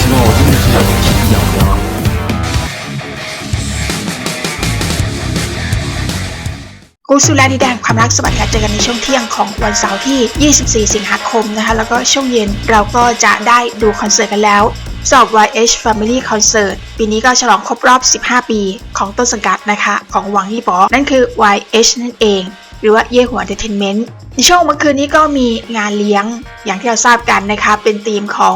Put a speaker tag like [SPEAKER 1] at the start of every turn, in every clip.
[SPEAKER 1] 希望我真的是要体养的。
[SPEAKER 2] กูสุแลดินแดนความรักสวัสดีค่ะเจอกันในช่วงเที่ยงของวันเสาร์ที่ 24 สิงหาคมนะคะ แล้วก็ช่วงเย็นเราก็จะได้ดูคอนเสิร์ตกันแล้วสำหรับ YH Family Concert ปีนี้ก็ฉลองครบรอบ 15 ปีของต้นสังกัดนะคะ ของหวังยี่ปอ นั่นคือ YH นั่นเอง หรือว่าเย่หัว Entertainment ในช่วงเมื่อคืนนี้ก็มีงานเลี้ยงอย่างที่เราทราบกันนะคะเป็นธีมของ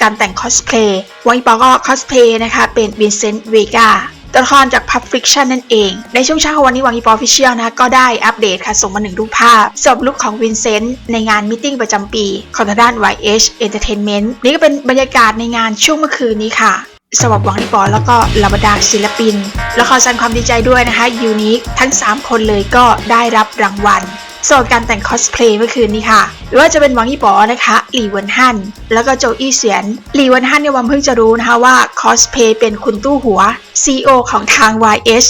[SPEAKER 2] การแต่งคอสเพลย์วังยี่ปอก็คอสเพลย์นะคะเป็นวินเซนต์เวกาตัวละครจาก Pulp Fiction นั่นเอง ในช่วงเช้าของวันนี้วังอีปอฟิเชียลนะก็ได้อัปเดตค่ะ ส่งมาหนึ่งรูปภาพสำหรับลุคของวินเซนต์ในงานมิ팅ประจำปีของทางด้าน YH Entertainment นี่ก็เป็นบรรยากาศในงานช่วงเมื่อคืนนี้ค่ะ สำหรับหวังอีปอแล้วก็เหล่าบรรดาศิลปิน และขอแสดงความดีใจด้วยนะคะยูนิคทั้ง 3 คนเลยก็ได้รับรางวัลส่วนการแต่งคอสเพลย์เมื่อคืนนี้ค่ะ หรือว่าจะเป็นหวังยี่ปอนะคะหลี่วินฮั่นแล้วก็โจอี้เสียนหลี่วินฮั่นเนี่ยวันเพิ่งจะรู้นะคะว่าคอสเพลย์เป็นคุณตู้หัว CEO ของทาง YH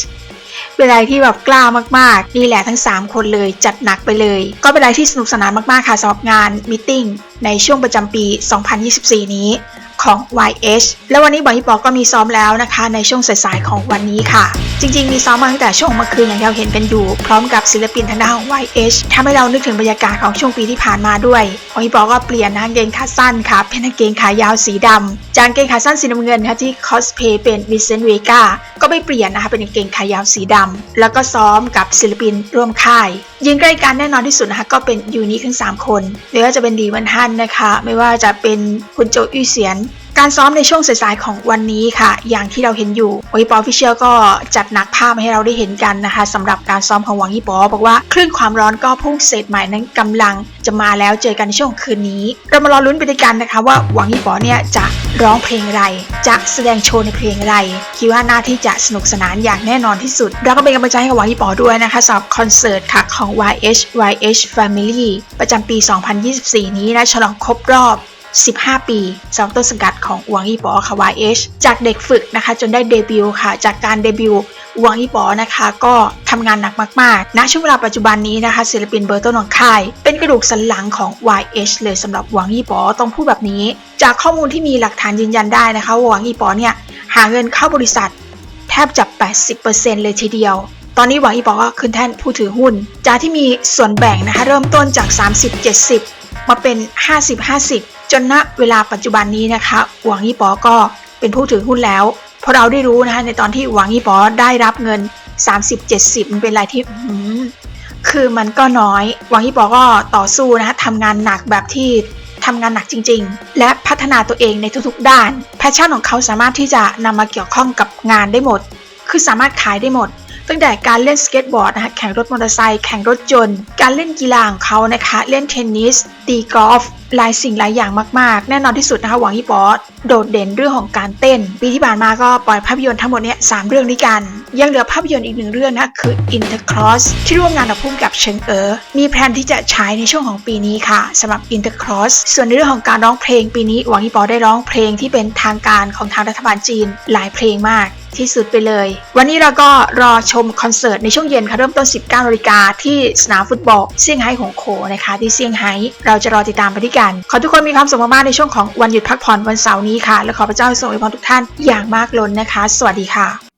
[SPEAKER 2] เป็นอะไรที่แบบกล้ามากๆ นี่แหละทั้ง 3 คนเลยจัดหนักไปเลย ก็เป็นอะไรที่สนุกสนานมากๆ ค่ะสำหรับงานมิ팅ในช่วงประจำปี 2024 นี้ ของ YH แล้ววันนี้บอยฮิปอก็มีซ้อมแล้วนะคะ ในช่วงสายๆของวันนี้ค่ะ จริงๆ มีซ้อมมาตั้งแต่ช่วงเมื่อคืนอย่างที่เราเห็นกันอยู่ พร้อมกับศิลปินทางด้านของ YH ทำให้เรานึกถึงบรรยากาศของช่วงปีที่ผ่านมาด้วยบอยฮิปอก็เปลี่ยนนะกางเกงขาสั้นค่ะเป็นกางเกงขายาวสีดำจากกางเกงขาสั้นสีน้ำเงินค่ะที่คอสเพย์เป็นวิเซนต์เวกาก็ไปเปลี่ยนนะคะเป็นกางเกงขายาวสีดำแล้วก็ซ้อมกับศิลปินร่วมค่ายยืนใกล้กันแน่นอนที่สุดนะคะก็เป็นยูนิคทั้ง3 คนไม่ว่าจะเป็นดีวันฮันนะคะ ไม่ว่าจะเป็นคุณโจอี้เสียน การซ้อมในช่วงสายๆของวันนี้ค่ะ อย่างที่เราเห็นอยู่วงยี่ปอฟิเชียลก็จัดหนักภาพมาให้เราได้เห็นกันนะคะสำหรับการซ้อมของหวังยี่ปอบอกว่าคลื่นความร้อนก็พุ่งเศษใหม่นั้นกำลังจะมาแล้วเจอกันในช่วงคืนนี้ เรามารอลุ้นไปด้วยกันนะคะ ว่าหวังยี่ปอเนี่ยจะร้องเพลงอะไร จะแสดงโชว์ในเพลงอะไร คิดว่าน่าที่จะสนุกสนานอย่างแน่นอนที่สุด เราก็เป็นกำลังใจให้กับหวังยี่ปอด้วยนะคะสำหรับคอนเสิร์ตค่ะของ YH YH Family ประจำปี 2024 นี้นะฉลองครบรอบ 15 ปีสำหรับต้นสังกัดของหวังอีปอค่ะ YH จากเด็กฝึกนะคะ จนได้เดบิวต์ค่ะ จากการเดบิวต์หวังอีปอนะคะ ก็ทำงานหนักมากๆณช่วงเวลาปัจจุบันนี้นะคะ ศิลปินเบอร์ต้นของค่าย เป็นกระดูกสันหลังของ YH เลยสำหรับหวังอีปอต้องพูดแบบนี้ จากข้อมูลที่มีหลักฐานยืนยันได้นะคะหวังอีปอเนี่ยหาเงินเข้าบริษัท แทบจะ 80%เลยทีเดียวตอนนี้หวังอีปอก็ขึ้นแท่นผู้ถือหุ้น จากที่มีส่วนแบ่งนะคะ เริ่มต้นจาก 30-70 มาเป็น 50-50 จนณเวลาปัจจุบันนี้นะคะหวังอีปอก็เป็นผู้ถือหุ้นแล้ว เพราะเราได้รู้นะคะในตอนที่หวังอีปอได้รับเงิน 30-70 มันเป็นอะไรที่คือมันก็น้อยหวังอีปอก็ต่อสู้นะคะทำงานหนักแบบที่ทำงานหนักจริง ๆ และพัฒนาตัวเองในทุกๆ ด้าน แพชชั่นของเขาสามารถที่จะนำมาเกี่ยวข้องกับงานได้หมด คือสามารถขายได้หมด ตั้งแต่การเล่นสเก็ตบอร์ดนะคะแข่งรถมอเตอร์ไซค์แข่งรถยนต์ การเล่นกีฬาของเขานะคะ เล่นเทนนิส ตีกอล์ฟหลายสิ่งหลายอย่างมากๆ แน่นอนที่สุดนะคะหวังยี่ปอโดดเด่นเรื่องของการเต้น ปีที่ผ่านมาก็ปล่อยภาพยนตร์ทั้งหมดเนี้ยสามเรื่องด้วยกัน ยังเหลือภาพยนตร์อีกหนึ่งเรื่องนะคะคือ Intercross ที่ร่วมงานกับผู้กำกับเชิงเอ๋อมีแพลนที่จะฉายในช่วงของปีนี้ค่ะสำหรับ Intercross ส่วนในเรื่องของการร้องเพลงปีนี้หวังยี่ปอได้ร้องเพลงที่เป็นทางการของทางรัฐบาลจีน หลายเพลงมาก ที่สุดไปเลย วันนี้เราก็รอชมคอนเสิร์ตในช่วงเย็นค่ะเริ่มต้น 19นาฬิกาที่สนามฟุตบอลเซี่ยงไฮ้ของโคนะคะที่เซี่ยงไฮ้เราจะรอติดตามไปด้วยกัน ขอทุกคนมีความสุขมากๆในช่วงของวันหยุดพักผ่อนวันเสาร์นี้ค่ะ และขอพระเจ้าทรงอวยพรทุกท่านอย่างมากล้นนะคะ สวัสดีค่ะ